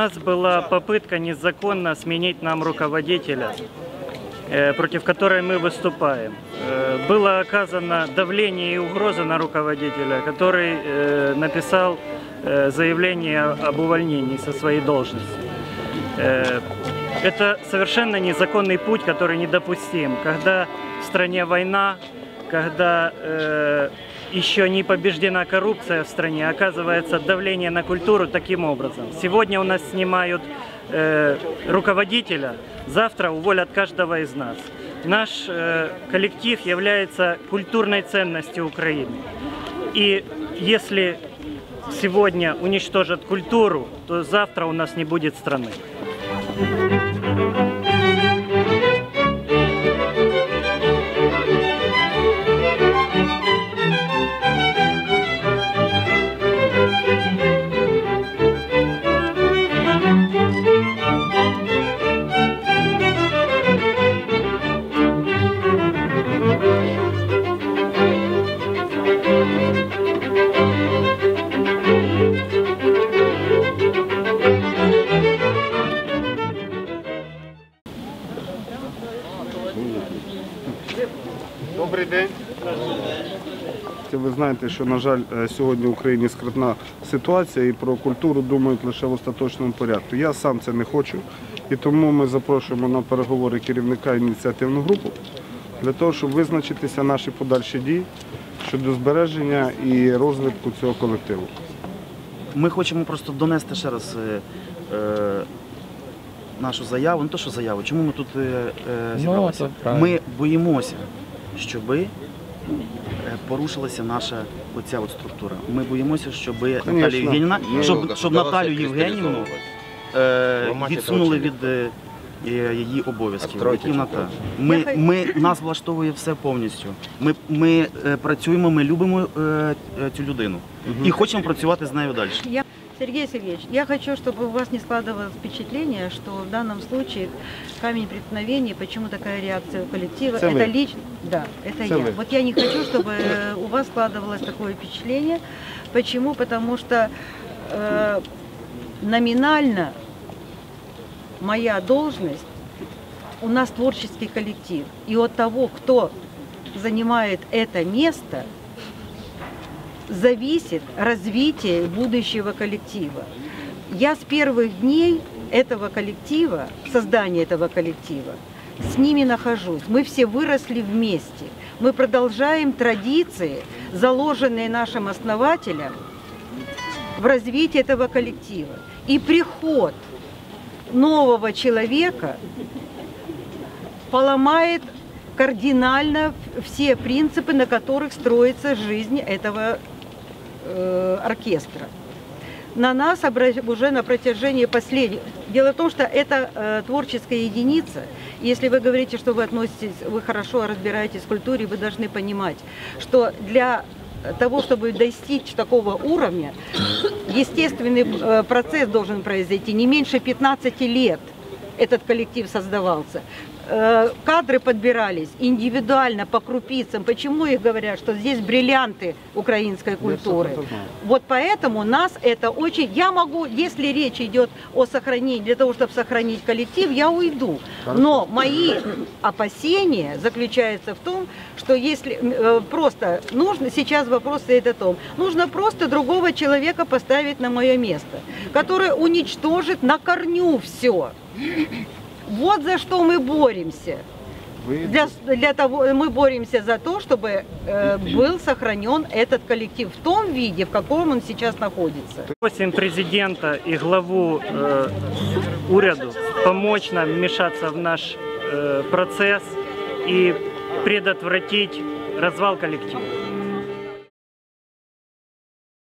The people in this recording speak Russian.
нас была попытка незаконно сменить нам руководителя, э, против которой мы выступаем. Э, Было оказано давление и угроза на руководителя, который э, написал заявление об увольнении со своей должности. Это совершенно незаконный путь, который недопустим. Когда в стране война, когда еще не побеждена коррупция в стране, оказывается давление на культуру таким образом. Сегодня у нас снимают э, руководителя, завтра уволят каждого из нас. Наш э, коллектив является культурной ценностью Украины. И если сегодня уничтожат культуру, то завтра у нас не будет страны. Добрий день. Ви знаєте, що, на жаль, е, сьогодні в Україні скрутна ситуація і про культуру думають лише в остаточному порядку. Я сам це не хочу, і тому ми запрошуємо на переговори керівника ініціативну групу для того, щоб визначитися наші подальші дії щодо збереження і розвитку цього колективу. Ми хочемо просто донести ще раз е, е, нашу заяву, не то, що заяву, чому ми тут е, е, зібралися. це правильно. ми боїмося, щоб е, порушилася наша оця от структура. Ми боїмося, щоб Наталію Євгенівна, щоб, щоб Наталію Євгенівну е, відсунули від е, її обов'язків. Які вона та. Ми, ми, нас влаштовує все повністю. Ми, ми е, працюємо, ми любимо е, е, цю людину і хочемо працювати з нею далі. Сергей Сергеевич, я хочу, чтобы у вас не складывалось впечатление, что в данном случае камень преткновения, почему такая реакция у коллектива, Это это лично, да, это Это я. Вот я не хочу, чтобы э, у вас складывалось такое впечатление. Почему? Потому что э, номинально моя должность, у нас творческий коллектив, и от того, кто занимает это место, зависит развитие будущего коллектива. Я с первых дней этого коллектива, создания этого коллектива, с ними нахожусь. Мы все выросли вместе. Мы продолжаем традиции, заложенные нашим основателем в развитии этого коллектива. И приход нового человека поломает кардинально все принципы, на которых строится жизнь этого оркестра. На нас уже на протяжении последних... Дело в том, что это э, творческая единица. Если вы говорите, что вы относитесь, вы хорошо разбираетесь в культуре, вы должны понимать, что для того, чтобы достичь такого уровня, естественный э, процесс должен произойти не меньше 15 лет. Этот коллектив создавался. Э, Кадры подбирались индивидуально, по крупицам. Почему их говорят, что здесь бриллианты украинской культуры? Вот поэтому нас это очень... Я могу, если речь идет о сохранении, для того, чтобы сохранить коллектив, я уйду. Но мои опасения заключаются в том, что если э, просто нужно, сейчас вопрос стоит о том, нужно просто другого человека поставить на мое место, который уничтожит на корню все. Вот за что мы боремся. Ви Для, для того мы боремся за то, чтобы э, был сохранен этот коллектив в том виде, в каком он сейчас находится. Просим президента и главу э, уряду помочь нам вмешаться в наш э, процесс и предотвратить развал коллектива.